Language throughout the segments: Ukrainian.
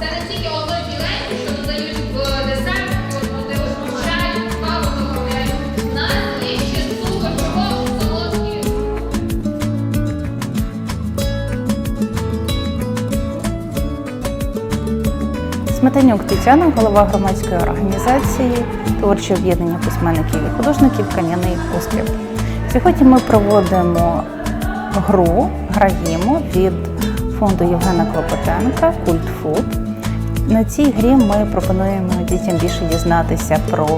Це не тільки одно біленьке, що додають в десерт, вони чай, каву додають. Сметанюк Тетяна, голова громадської організації Творче об'єднання письменників і художників Кам'яний острів. Сьогодні ми проводимо гру, граємо від фонду Євгена Клопотенка Культ Фуд. На цій грі ми пропонуємо дітям більше дізнатися про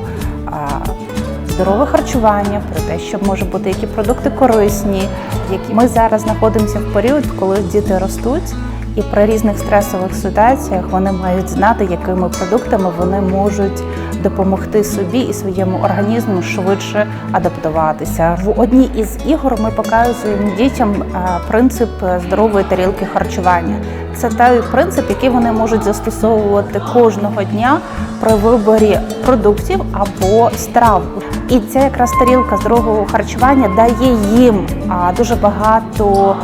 здорове харчування, про те, що може бути які продукти корисні. Які ми зараз знаходимося в період, коли діти ростуть. І при різних стресових ситуаціях вони мають знати, якими продуктами вони можуть допомогти собі і своєму організму швидше адаптуватися. В одній із ігор ми показуємо дітям е, принцип здорової тарілки харчування. Це той принцип, який вони можуть застосовувати кожного дня при виборі продуктів або страв. І ця якраз тарілка здорового харчування дає їм дуже багато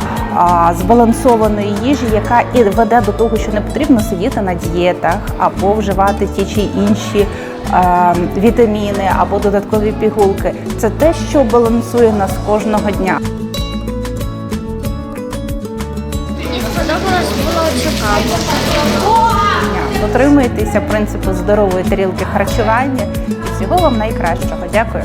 збалансованої їжі, яка і веде до того, що не потрібно сидіти на дієтах або вживати ті чи інші е, вітаміни або додаткові пігулки. Це те, що балансує нас кожного дня. Сподобалось було цікаво. Дотримуйтеся принципу здорової тарілки харчування і всього вам найкращого. Дякую.